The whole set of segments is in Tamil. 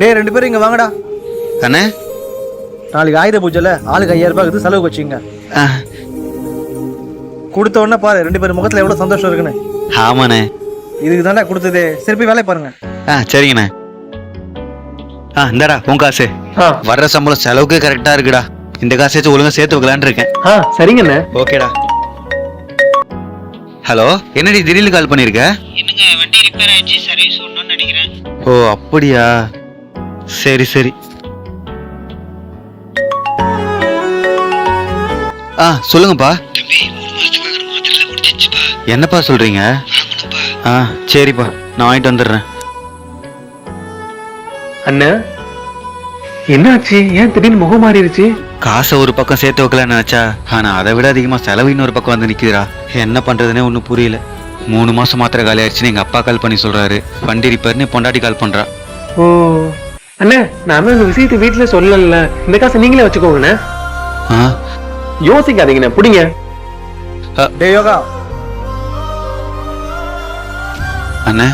டேய் ரெண்டு பேரும் இங்க வாங்கடா. அண்ணே. நாளைக்கு ஆயுத பூஜைல ஆளுக்கு ஐயாயிரம் ரூபாய் இருக்குது செலவுக்கு வச்சுங்க ஆ, கொடுத்த உடனே பாரு ரெண்டு பேரும் முகத்துல எவ்வளவு சந்தோஷம் இருக்குன்னு. ஆமாண்ணே. இதுக்கு தானே கொடுத்தது. சரி போய் வேலையை பாருங்க. ஆ சரிங்கண்ணே. ஆ இந்தாடா உன் காசு. ஆ. வர்ற சம்பளம் செலவுக்கு கரெக்டா இருக்குடா. இந்த காசையாச்சும் ஒழுங்கா சேர்த்து வைக்கலான்னு இருக்கேன். ஆ சரிங்கண்ணே. ஓகேடா. ஹலோ என்னடி திடீர்னு கால் பண்ணிருக்க என்னங்க வண்டி ரிப்பேர் ஆயிடுச்சு சர்வீஸ் ஒன்றுன்னு நினைக்கிறேன். ஓ அப்படியா? சரி சரி. ஆ சொல்லுங்கப்பா. என்னப்பா சொல்றீங்க? ஆ சரிப்பா. நான் வாங்கிட்டு வந்துடுறேன். அண்ணா என்னாச்சு? ஏன் திடீர்னு முகம் மாறிடுச்சு? காசை ஒரு பக்கம் சேர்த்து வைக்கலாம்னு நினைச்சா ஆனா அதை விட அதிகமா செலவு இன்னொரு பக்கம் வந்து நிக்குதுடா. என்ன பண்றதுனே ஒன்றும் புரியல. மூணு மாசம் மாத்திரை காலி ஆயிடுச்சுன்னு எங்க அப்பா கால் பண்ணி சொல்றாரு. வண்டி ரிப்பேர்னு பொண்டாட்டி கால் பண்றா. ஓ அண்ணே நான் இந்த விஷயத்தை வீட்டுல சொல்லல. இந்த காசை நீங்களே வச்சுக்கோங்கண்ணே. ஆ? யோசிக்காதீங்கண்ணே பிடிங்க. டேய் யோகா. அண்ணே.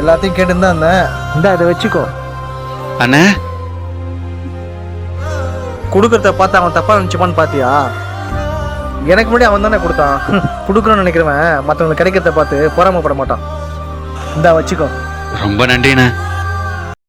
எல்லாத்தையும் கேட்டு தான் இருந்தேன். இந்த அதை வச்சுக்கோ. அண்ணே. கொடுக்கறத பார்த்து அவன் தப்பா நினைச்சுப்பான்னு பாத்தியா? எனக்கு முன்னாடி அவன் தானே கொடுத்தான். கொடுக்கணும்னு நினைக்கிறவன் மற்றவங்களுக்கு கிடைக்கிறத பார்த்து பொறாமப்பட மாட்டான். இந்தா வச்சுக்கோ. ரொம்ப நன்றிண்ணே.